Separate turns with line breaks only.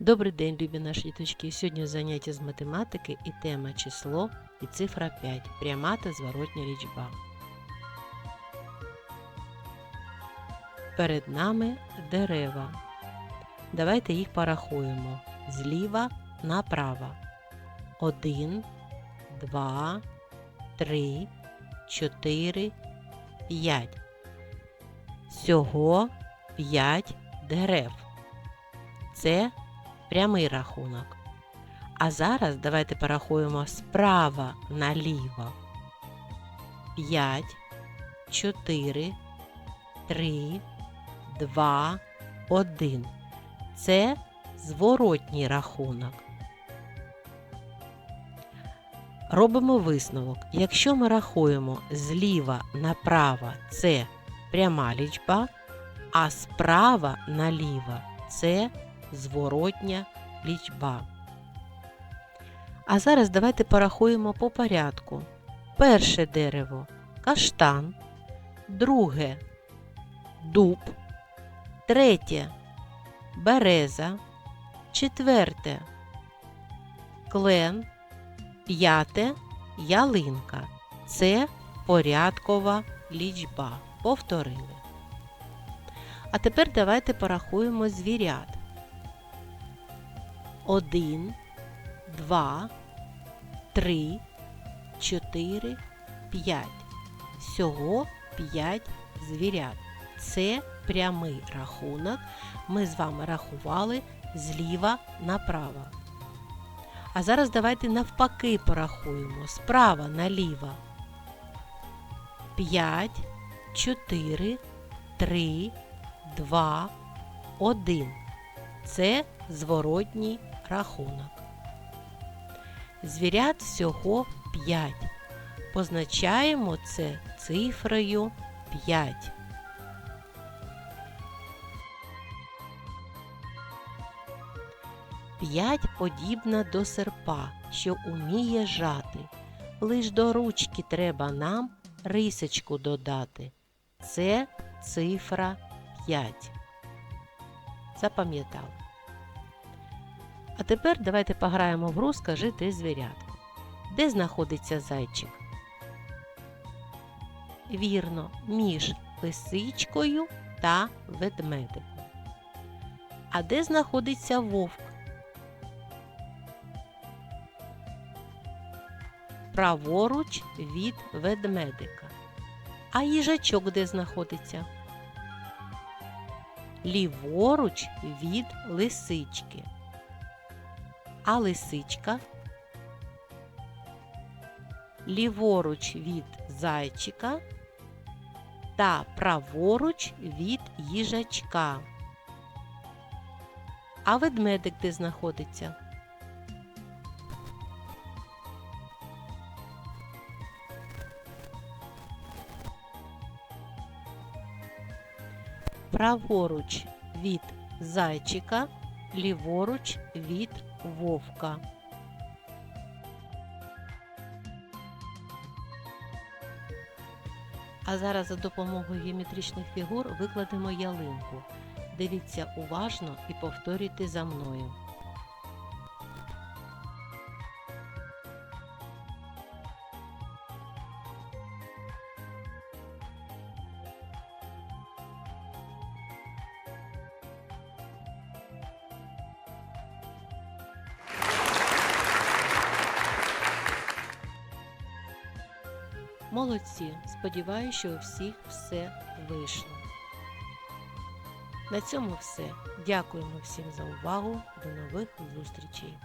Добрий день, любі наші діточки. Сьогодні заняття з математики і тема число і цифра 5. Пряма та зворотня лічба. Перед нами дерева. Давайте їх порахуємо зліва направо. Один, два, три, чотири, п'ять. Всього п'ять дерев. Це прямий рахунок. А зараз давайте порахуємо справа наліво. 5, 4, 3, 2, 1. Це зворотній рахунок. Робимо висновок. Якщо ми рахуємо зліва направо це пряма лічба, а справа наліво це зворотня лічба. А зараз давайте порахуємо по порядку. Перше дерево каштан, друге дуб, третє береза, четверте клен, п'яте ялинка. Це порядкова лічба. Повторили. А тепер давайте порахуємо звірят. Один, два, три, чотири, п'ять. Всього п'ять звірят. Це прямий рахунок. Ми з вами рахували зліва направо. А зараз давайте навпаки порахуємо справа наліво. 5, 4, 3, 2, 1. Це зворотній рахунок. Звірят всього 5. Позначаємо це цифрою 5. П'ять подібна до серпа, що уміє жати. Лиш до ручки треба нам рисочку додати. Це цифра 5. Запам'ятали. А тепер давайте пограємо в гру Скажи ти звірятко. Де знаходиться зайчик? Вірно, між лисичкою та ведмедиком. А де знаходиться вовк? Праворуч від ведмедика. А їжачок де знаходиться? Ліворуч від лисички. А лисичка ліворуч від зайчика та праворуч від їжачка. А ведмедик де знаходиться? Праворуч від зайчика, ліворуч від вовка. А зараз за допомогою геометричних фігур викладемо ялинку. Дивіться уважно і повторюйте за мною. Молодці! Сподіваюся, що у всіх все вийшло. На цьому все. Дякуємо всім за увагу. До нових зустрічей!